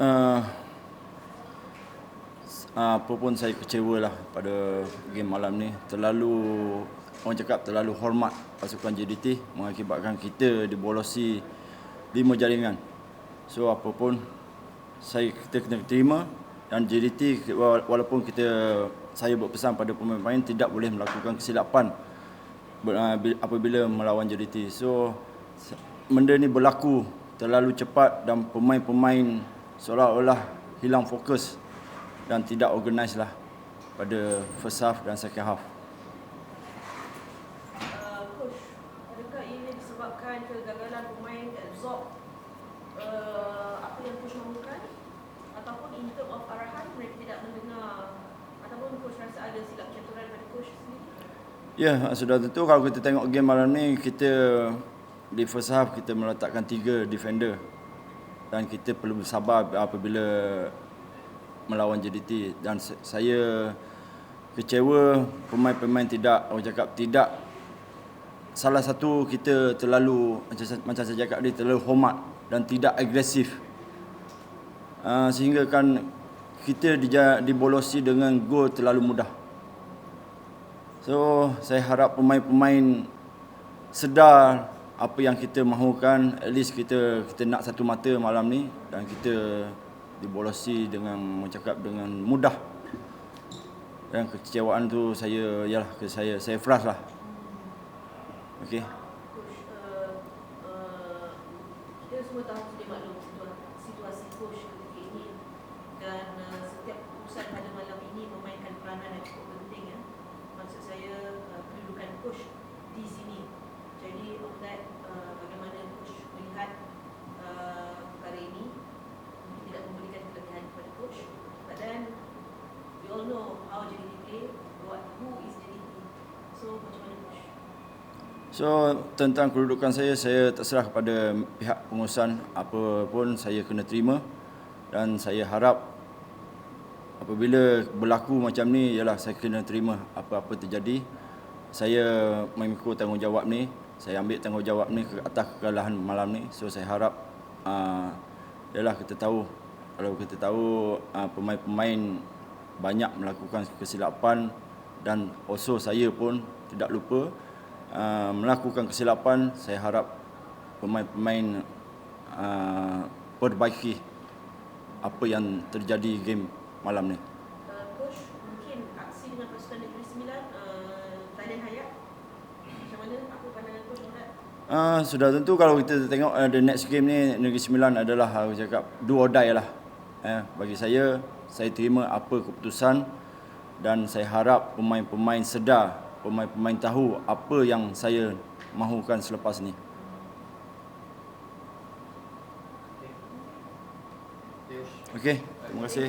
Uh, apa pun saya kecewa lah pada game malam ni. Terlalu, orang cakap terlalu hormat pasukan JDT mengakibatkan kita dibolosi lima jaringan. So apa pun saya kita kena terima dan JDT walaupun kita saya berpesan pada pemain-pemain tidak boleh melakukan kesilapan uh, apabila melawan JDT. So benda ni berlaku terlalu cepat dan pemain-pemain seolah-olah hilang fokus dan tidak organize lah pada first half dan second half. Uh, coach, adakah ini disebabkan kegagalan pemain absorb uh, apa yang coach mahukan ataupun in term of arahan mereka tidak mendengar ataupun coach rasa ada silap caturan pada coach sendiri? Ya, sudah tentu kalau kita tengok game malam ni kita di first half kita meletakkan tiga defender dan kita perlu bersabar apabila melawan JDT dan saya kecewa pemain-pemain tidak orang cakap tidak. Salah satu kita terlalu macam macam saya cakap tadi terlalu hormat dan tidak agresif. Uh, sehingga kan kita dibolosi dengan gol terlalu mudah. So saya harap pemain-pemain sedar apa yang kita mahukan at least kita kita nak satu mata malam ni dan kita dibolosi dengan mencakap dengan mudah. Dan kecewaan tu saya yalah ke saya saya frust lah. Okey. Uh, uh, semua tahu maklum situasi coach ketika ini. Dan uh, setiap keputusan pada malam ini memainkan peranan yang cukup penting ya. Maksud saya uh, kedudukan coach di sini. Jadi of that uh, bagaimana coach melihat uh, perkara ini mungkin tidak memberikan kelebihan kepada coach but then we all know how JDT play what who is JDT so macam mana coach So tentang kedudukan saya saya terserah kepada pihak pengurusan apa pun saya kena terima dan saya harap apabila berlaku macam ni ialah saya kena terima apa-apa terjadi. Saya memikul tanggungjawab ni saya ambil tanggungjawab ni ke atas kekalahan malam ni. So saya harap uh, ialah kita tahu kalau kita tahu uh, pemain-pemain banyak melakukan kesilapan dan also saya pun tidak lupa uh, melakukan kesilapan saya harap pemain-pemain uh, perbaiki apa yang terjadi game malam ni. Uh, coach mungkin aksi dengan pasukan Negeri Sembilan uh, Thailand Hayat macam mana apa pandangan coach Uh, sudah tentu kalau kita tengok uh, the next game ni Negeri Sembilan adalah aku cakap do or die lah. Eh, bagi saya saya terima apa keputusan dan saya harap pemain-pemain sedar, pemain-pemain tahu apa yang saya mahukan selepas ni. Okey, terima kasih.